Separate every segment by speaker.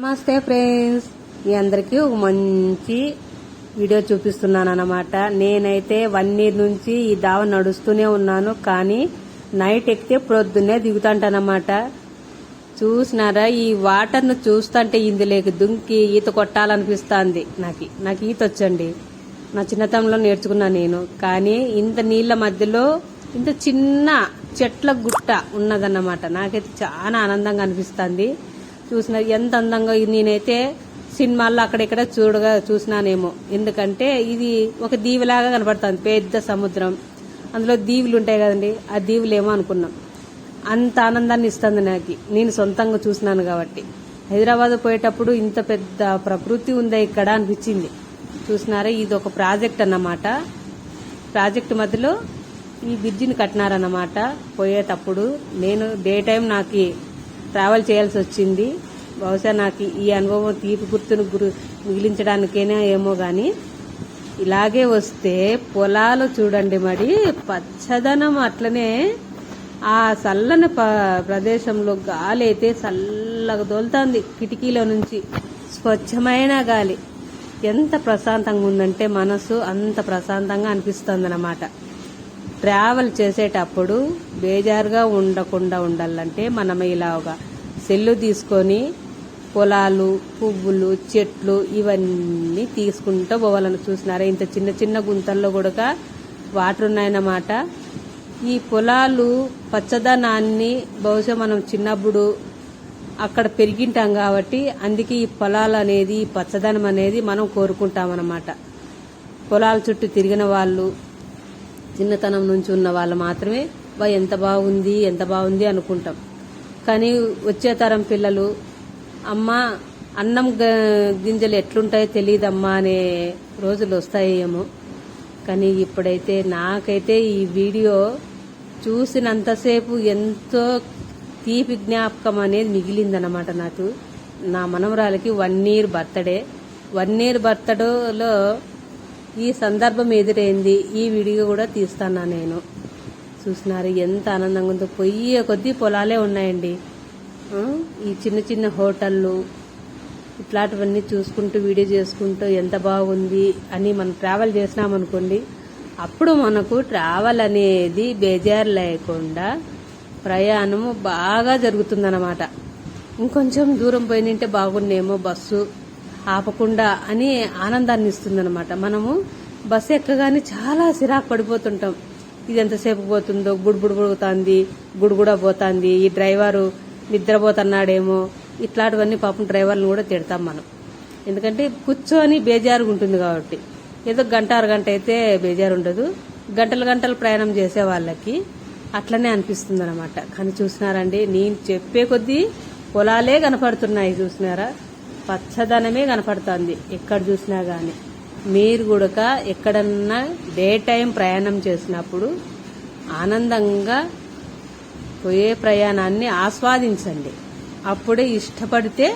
Speaker 1: నమస్తే ఫ్రెండ్స్. మీ అందరికీ ఒక మంచి వీడియో చూపిస్తున్నాను అన్నమాట నేనైతే వన్ ఇయర్ నుంచి ఈ దావ నడుస్తూనే ఉన్నాను కానీ నైట్ ఎక్కితే ప్రొద్దున్నే దిగుతాంటనమాట. చూసినారా? ఈ వాటర్ను చూస్తుంటే ఇందులోకి దుంకి ఈత కొట్టాలనిపిస్తుంది నాకు. నాకు ఈత వచ్చండి. నా చిన్నతనంలో నేర్చుకున్నా నేను. కానీ ఇంత నీళ్ళ మధ్యలో ఇంత చిన్న చెట్ల గుట్ట ఉన్నదన్నమాట. నాకైతే చాలా ఆనందంగా అనిపిస్తుంది. చూసిన ఎంత అందంగా నేనైతే సినిమాల్లో అక్కడెక్కడ చూడగా చూసినానేమో. ఎందుకంటే ఇది ఒక దీవిలాగా కనపడుతుంది పెద్ద సముద్రం. అందులో దీవులు ఉంటాయి కదండి ఆ దీవులేమో అనుకున్నాం. అంత ఆనందాన్ని ఇస్తుంది నాకు. నేను సొంతంగా చూసినాను కాబట్టి. హైదరాబాద్ పోయేటప్పుడు ఇంత పెద్ద ప్రకృతి ఉందా ఇక్కడ అనిపించింది. చూసినారా ఇది ఒక ప్రాజెక్ట్ అన్నమాట. ప్రాజెక్ట్ మధ్యలో ఈ బ్రిడ్జిని కట్టినారన్నమాట. పోయేటప్పుడు నేను డే టైం నాకు ట్రావెల్ చేయాల్సి వచ్చింది. బహుశా నాకు ఈ అనుభవం తీపి గుర్తును గురు మిగిలించడానికైనా ఏమో కానీ ఇలాగే వస్తే పొలాలు చూడండి మరి పచ్చదనం అట్లనే ఆ చల్లని ప ప్రదేశంలో గాలి అయితే చల్లగా దొలుతుంది కిటికీలో నుంచి స్వచ్ఛమైన గాలి. ఎంత ప్రశాంతంగా ఉందంటే మనసు అంత ప్రశాంతంగా అనిపిస్తుంది అన్నమాట ట్రావెల్ చేసేటప్పుడు బేజారుగా ఉండకుండా ఉండాలంటే మనం ఇలాగా సెల్లు తీసుకొని పొలాలు పువ్వులు చెట్లు ఇవన్నీ తీసుకుంటూ పోవాలని చూసినారా? ఇంత చిన్న చిన్న గుంతల్లో కూడా వాటర్ ఉన్నాయన్నమాట. ఈ పొలాలు పచ్చదనాన్ని బహుశా మనం చిన్నప్పుడు అక్కడ పెరిగింటాం కాబట్టి అందుకే ఈ పొలాలు అనేది ఈ పచ్చదనం అనేది మనం కోరుకుంటాం అన్నమాట పొలాల చుట్టూ తిరిగిన వాళ్ళు చిన్నతనం నుంచి ఉన్న వాళ్ళు మాత్రమే వా ఎంత బాగుంది ఎంత బాగుంది అనుకుంటాం. కానీ వచ్చే తరం పిల్లలు అమ్మ అన్నం గ- గింజలు ఎట్లుంటాయో తెలియదమ్మా అనే రోజులు వస్తాయేమో. కానీ ఇప్పుడైతే నాకైతే ఈ వీడియో చూసినంతసేపు ఎంతో తీపి జ్ఞాపకం అనేది మిగిలిందనమాట నాకు. నా మనవరాలకి one year birthday. One year బర్త్డేలో ఈ సందర్భం ఎదురైంది. ఈ వీడియో కూడా తీస్తాను నేను. చూసినారు. ఎంత ఆనందంగా ఉందో. పొయ్యే కొద్దీ పొలాలే ఉన్నాయండి. ఈ చిన్న చిన్న హోటళ్ళు ఇట్లాంటివన్నీ చూసుకుంటూ వీడియో చేసుకుంటూ ఎంత బాగుంది అని మనం ట్రావెల్ చేసినామనుకోండి అప్పుడు మనకు ట్రావెల్ అనేది బేజారు లేకుండా ప్రయాణము బాగా జరుగుతుందన్నమాట. ఇంకొంచెం దూరం పోయినంటే బాగుండేమో బస్సు ఆపకుండా అని ఆనందాన్ని ఇస్తుందన్నమాట. మనము బస్సు ఎక్కగానే చాలా సిరాకు పడిపోతుంటాం. ఇది ఎంతసేపు పోతుందో గుడుబుడు పోతుంది గుడుగుడ పోతుంది. ఈ డ్రైవరు నిద్రపోతున్నాడేమో. ఇట్లాంటివన్నీ పాపం డ్రైవర్లు కూడా తిడతాం మనం. ఎందుకంటే కూర్చొని బేజారుగా ఉంటుంది కాబట్టి. ఏదో గంట అరగంట అయితే బేజారు ఉండదు. గంటలు గంటలు ప్రయాణం చేసే వాళ్ళకి అట్లనే అనిపిస్తుంది అనమాట కానీ చూసినారండి నేను చెప్పే కొద్దీ పొలాలే కనపడుతున్నాయి చూసినారా? పచ్చదనమే కనపడుతుంది. ఎక్కడ చూసినా కానీ మీరు కూడా ఎక్కడన్నా డే టైం ప్రయాణం చేసినప్పుడు ఆనందంగా పోయే ప్రయాణాన్ని ఆస్వాదించండి. అప్పుడే ఇష్టపడితే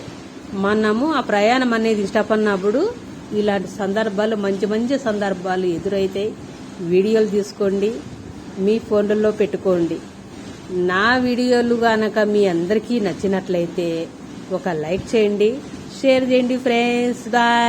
Speaker 1: మనము ఆ ప్రయాణం అనేది ఇష్టపడినప్పుడు ఇలాంటి సందర్భాలు మంచి మంచి సందర్భాలు ఎదురైతే వీడియోలు తీసుకోండి మీ ఫోన్లలో పెట్టుకోండి. నా వీడియోలు గనక మీ అందరికీ నచ్చినట్లయితే ఒక లైక్ చేయండి షేర్ చేయండి ఫ్రెండ్స్. బాయ్.